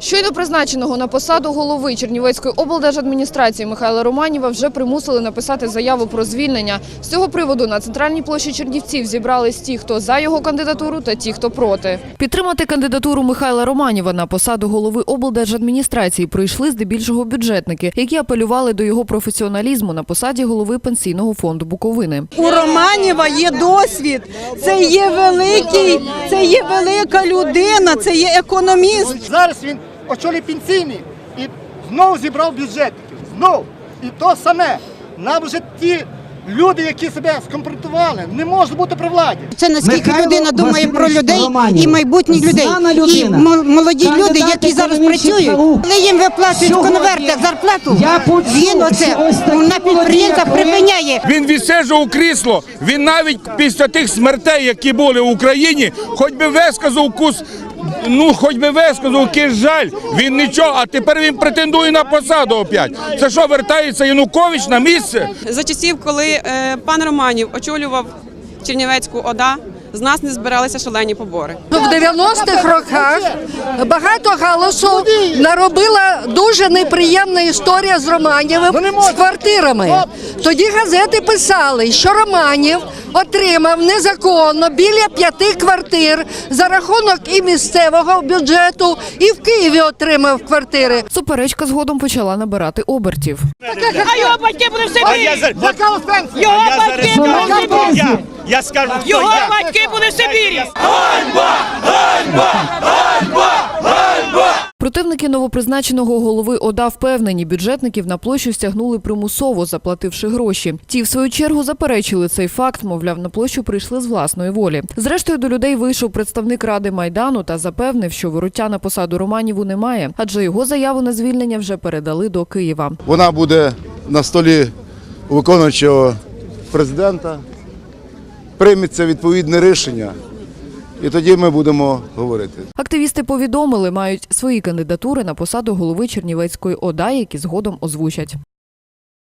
Щойно призначеного на посаду голови Чернівецької облдержадміністрації Михайла Романіва вже примусили написати заяву про звільнення. З цього приводу на центральній площі Чернівців зібрались ті, хто за його кандидатуру, та ті, хто проти. Підтримати кандидатуру Михайла Романіва на посаду голови облдержадміністрації прийшли здебільшого бюджетники, які апелювали до його професіоналізму на посаді голови пенсійного фонду Буковини. У Романіва є досвід. Це є великий, це є велика людина, це є економіст. Зараз він очолює пенсійні і знову зібрав бюджетників. Знову. І то саме. Нам вже ті люди, які себе скомпрометували, не можуть бути при владі. Це наскільки Михайло людина думає про людей Романів. і майбутніх людей. Знана І людина. мо- молоді Кандидат люди, які зараз економічних працюють, наук. коли їм виплачують в Сьогодні конвертах зарплату, я почув, він оце ось такі на підприємствах молоді, як припиняє. Він відсиджував крісло. Він навіть після тих смертей, які були в Україні, хоч би висказав кус. Ну, хоч би висказав якийсь жаль, він нічого, а тепер він претендує на посаду опять. Це що, вертається Янукович на місце? За часів, коли пан Романів очолював Чернівецьку ОДА, з нас не збиралися шалені побори. В 90-х роках багато галасу наробила дуже неприємна історія з Романєвим з квартирами. Тоді газети писали, що Романів отримав незаконно біля п'яти квартир за рахунок і місцевого бюджету, і в Києві отримав квартири. Суперечка згодом почала набирати обертів. А його батьки були в Сибірі! Його батьки були в Сибірі! Я, скажу, хто Його я. батьки були в Сибірі! Противники новопризначеного голови ОДА впевнені, бюджетників на площу стягнули примусово, заплативши гроші. Ті, в свою чергу, заперечили цей факт, мовляв, на площу прийшли з власної волі. Зрештою, до людей вийшов представник ради майдану та запевнив, що вороття на посаду Романіву немає, адже його заяву на звільнення вже передали до Києва. Вона буде на столі виконуючого президента. Прийметься відповідне рішення, і тоді ми будемо говорити. Активісти повідомили, мають свої кандидатури на посаду голови Чернівецької ОДА, які згодом озвучать.